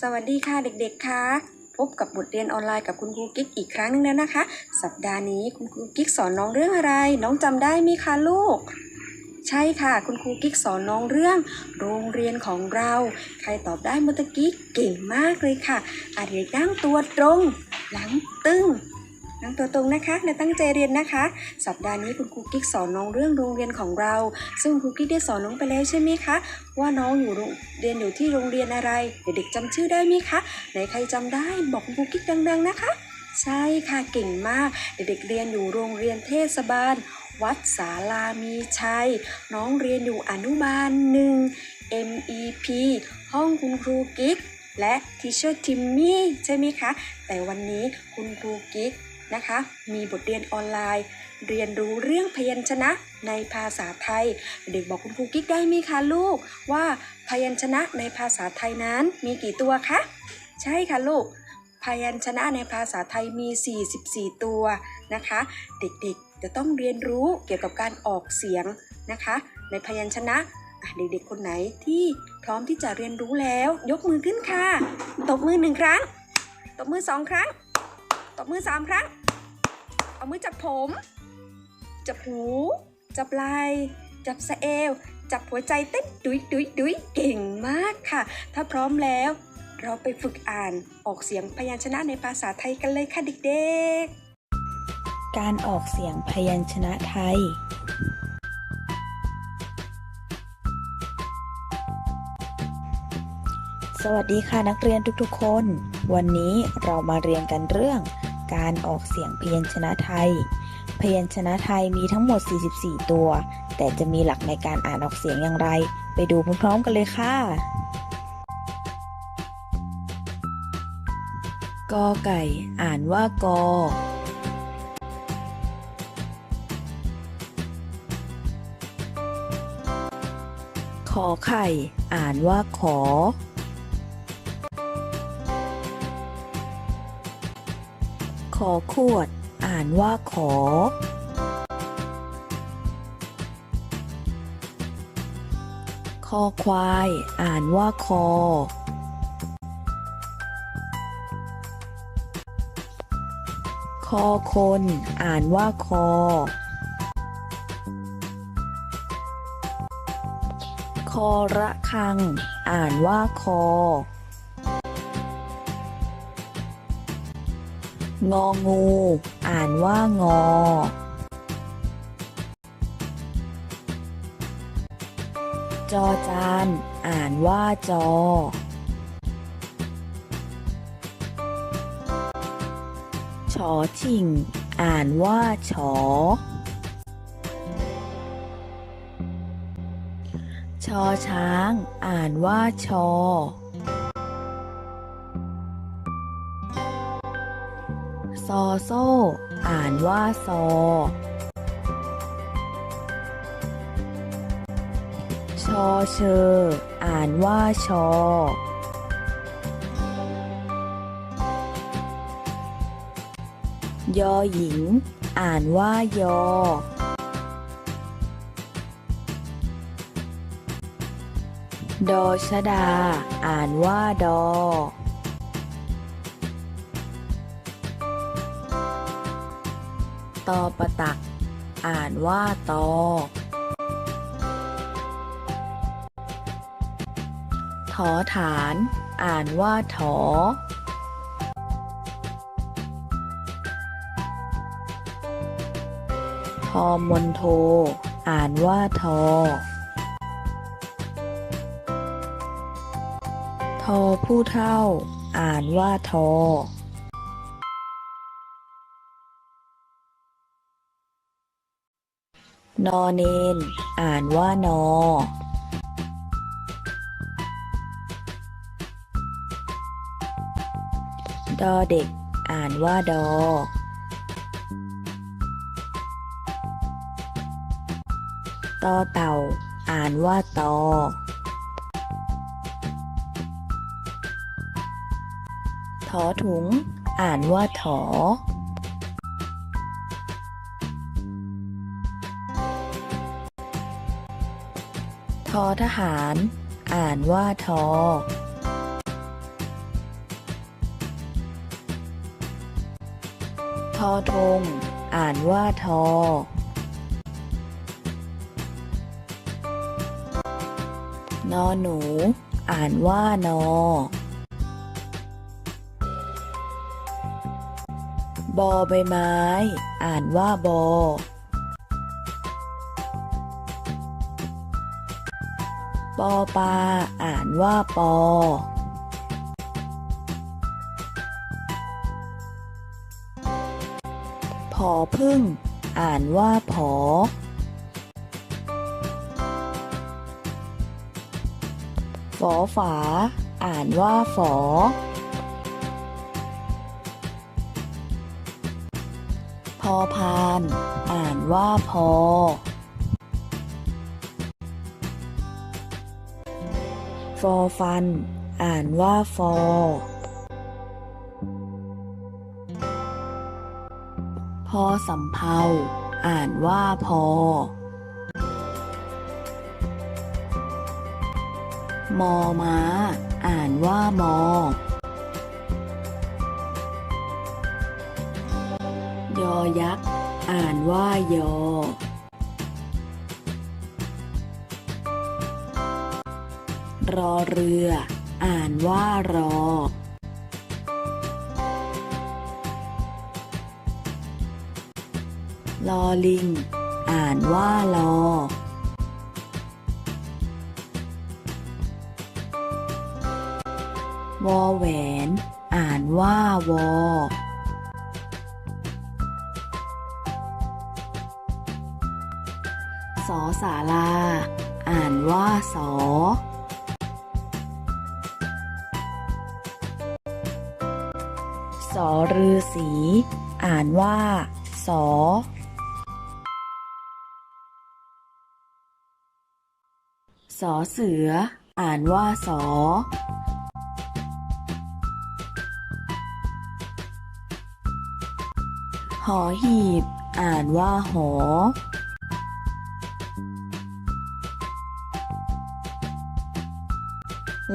สวัสดีค่ะเด็กๆค่ะพบกับบทเรียนออนไลน์กับคุณครูกิ๊กอีกครั้งหนึงแล้วนะคะ สัปดาห์นี้คุณครูกิ๊กสอนน้องเรื่องอะไร น้องจำได้ไหมคะลูก ใช่ค่ะ คุณครูกิ๊กสอนน้องเรื่อง โรงเรียนของเรา ใครตอบได้เมื่อตะกี้เก่งมากเลยค่ะอาเด็กนั่งตัวตรง หลังตึง นั่งตัวตรงนะคะและตั้งใจเรียนนะคะ สัปดาห์นี้คุณครูกิ๊กสอนน้องเรื่องโรงเรียนของเรา ซึ่งครูกิ๊กได้สอนน้องไปแล้วใช่ไหมคะ ว่าน้องอยู่โรงเรียนอยู่ที่โรงเรียนอะไร เด็กๆจำชื่อได้ไหมคะไหนใครจำได้บอกคุณครูกิ๊กดังๆนะคะ ใช่ค่ะเก่งมาก เด็กๆเรียนอยู่โรงเรียนเทศบาล วัดสาลามีชัย น้องเรียนอยู่อนุบาลหนึ่ง MEP ห้องคุณครูกิ๊กและทิเชอร์ทิมมี่ใช่ไหมคะ แต่วันนี้คุณครูกิ๊ก นะคะ มีบทเรียนออนไลน์ เรียนรู้เรื่องพยัญชนะในภาษาไทย เด็กบอกคุณครูกิ๊กได้ไหมคะลูก ว่าพยัญชนะในภาษาไทยนั้นมีกี่ตัวคะ ใช่ค่ะลูกพยัญชนะในภาษาไทยมี 44 ตัวนะคะ เด็กๆจะต้องเรียนรู้เกี่ยวกับการออกเสียงนะคะ ในพยัญชนะอะเด็กๆคนไหนที่พร้อมที่จะเรียนรู้แล้ว ยกมือขึ้นค่ะ ตบมือหนึ่งครั้ง ตบมือสองครั้ง ตบมือสามครั้ง เอามือจับผม จับหู จับไหล่จับสะเอว จับหัวใจเต้นดุยดุยดุยเก่งมากค่ะ ถ้าพร้อมแล้ว เราไปฝึกอ่านออกเสียงพยัญชนะในภาษาไทยกันเลยค่ะเด็กๆ การออกเสียงพยัญชนะไทย สวัสดีค่ะนักเรียนทุกๆคน วันนี้เรามาเรียนกันเรื่อง การออกเสียงพยัญชนะไทย พยัญชนะไทยมีทั้งหมด 44 ตัว แต่จะมีหลักในการอ่านออกเสียงอย่างไร ไปดูพร้อมๆกันเลยค่ะ กอไก่ อ่านว่ากอ ขอไข่ อ่านว่าขอ ขอขวด อ่านว่าขอ คอควาย อ่านว่าคอ คอคน อ่านว่าคอ คอระคัง อ่านว่าคอ งองู อ่านว่างอ จอจาน อ่านว่าจอ ชอชิง อ่านว่าชอ ชอช้าง อ่านว่าชอ ซอโซ่ อ่านว่าซอ ชอเชอ อ่านว่าชอ ยอหญิง อ่านว่ายอ ดอชดา อ่านว่าดอ ตอประตัก อ่านว่าตอ ถอฐาน อ่านว่าถอ ทอมนโท อ่านว่าทอ ทอผู้เท่า อ่านว่าทอ นอเนน อ่านว่านอ ดอเด็ก อ่านว่าดอ ตอเต่า อ่านว่าตอ ถอถุง อ่านว่าถอ ทอทหาร อ่านว่าทอทอทง อ่านว่าทอนอหนู อ่านว่านอบอใบไม้ อ่านว่าบอ อปลาอ่านว่าปอ ผอพึ่ง อ่านว่าผอ ฝอฝา อ่านว่าฝอ พอพาน อ่านว่าพอ ฟอฟัน อ่านว่าฟอ พอสำเภาอ่านว่าพอ มอม้า อ่านว่ามอ ยอยักษ์ อ่านว่ายอ รอเรือ อ่านว่ารอ ลอลิง อ่านว่าลอ วอแหวน อ่านว่าวอสอสาลา อ่านว่าสอ สอรือสี อ่านว่า สอสอเสือ อ่านว่าสอหอหีบ อ่านว่าหอ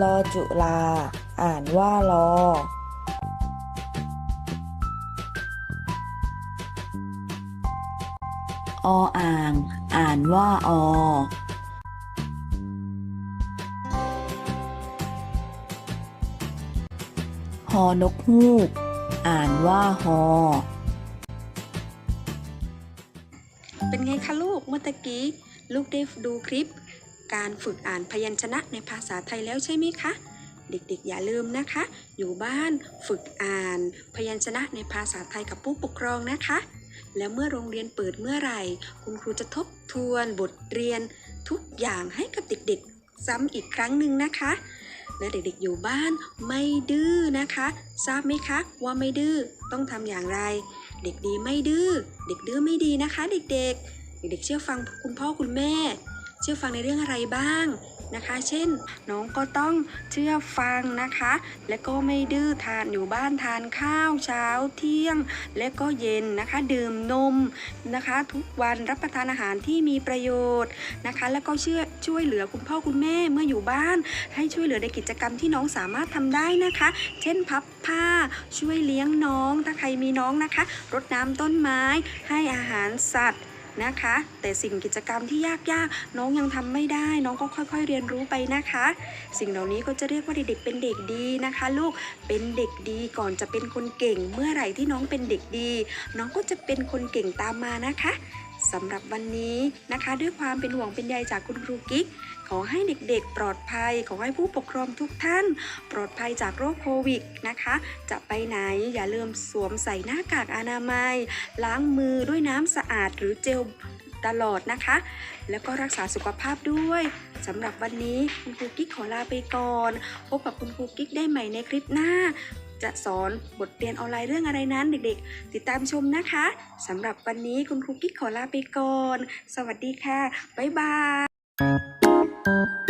ลอจุลา อ่านว่าลอ ออ่าง อ่านว่าอหอนกฮูก อ่านว่าฮอ เป็นไงคะลูกเมื่อกี้ ลูกได้ดูคลิป การฝึกอ่านพยัญชนะในภาษาไทยแล้วใช่ไหมคะ เด็กๆ อย่าลืมนะคะ อยู่บ้านฝึกอ่านพยัญชนะในภาษาไทยกับผู้ปกครองนะคะ แล้วเมื่อโรงเรียนเปิดเมื่อไหร่ คุณครูจะทบทวนบทเรียนทุกอย่างให้กับเด็กๆ ซ้ำอีกครั้งหนึ่งนะคะและเด็กๆอยู่บ้านไม่ดื้อนะคะ ทราบไหมคะว่าไม่ดื้อต้องทำอย่างไร เด็กดีไม่ดื้อ เด็กดื้อไม่ดีนะคะ เด็กๆ เด็กๆเชื่อฟังคุณพ่อคุณแม่ เชื่อฟังในเรื่องอะไรบ้าง นะคะ เช่น น้องก็ต้องเชื่อฟังนะคะ และก็ไม่ดื้อทานอยู่บ้านทานข้าวเช้าเที่ยง และก็เย็นนะคะ ดื่มนมนะคะ ทุกวันรับประทานอาหารที่มีประโยชน์นะคะ แล้วก็เชื่อช่วยเหลือคุณพ่อคุณแม่เมื่ออยู่บ้าน ให้ช่วยเหลือในกิจกรรมที่น้องสามารถทำได้นะคะ เช่นพับผ้าช่วยเลี้ยงน้องถ้าใครมีน้องนะคะรดน้ำต้นไม้ให้อาหารสัตว์ นะคะ แต่สิ่งกิจกรรมที่ยากๆ น้องยังทำไม่ได้ น้องก็ค่อยๆเรียนรู้ไปนะคะ สิ่งเหล่านี้ก็จะเรียกว่าเด็กๆเป็นเด็กดีนะคะ ลูกเป็นเด็กดีก่อนจะเป็นคนเก่ง เมื่อไหร่ที่น้องเป็นเด็กดี น้องก็จะเป็นคนเก่งตามมานะคะ สำหรับวันนี้นะคะ ด้วยความเป็นห่วงเป็นใยจากคุณครูกิ๊ก ขอให้เด็กๆ ปลอดภัย ขอให้ผู้ปกครองทุกท่าน ปลอดภัยจากโรคโควิดนะคะ จะไปไหนอย่าลืมสวมใส่หน้ากากอนามัย ล้างมือด้วยน้ำสะอาดหรือเจล ตลอดนะคะ แล้วก็รักษาสุขภาพด้วยสำหรับวันนี้คุณครูกิ๊กขอลาไปก่อน พบกับคุณครูกิ๊กได้ใหม่ในคลิปหน้า จะสอนบทเรียนออนไลน์เรื่องอะไรนั้นเด็กๆ ติดตามชมนะคะสำหรับวันนี้คุณครูกิ๊กขอลาไปก่อน สวัสดีค่ะ บ๊ายบาย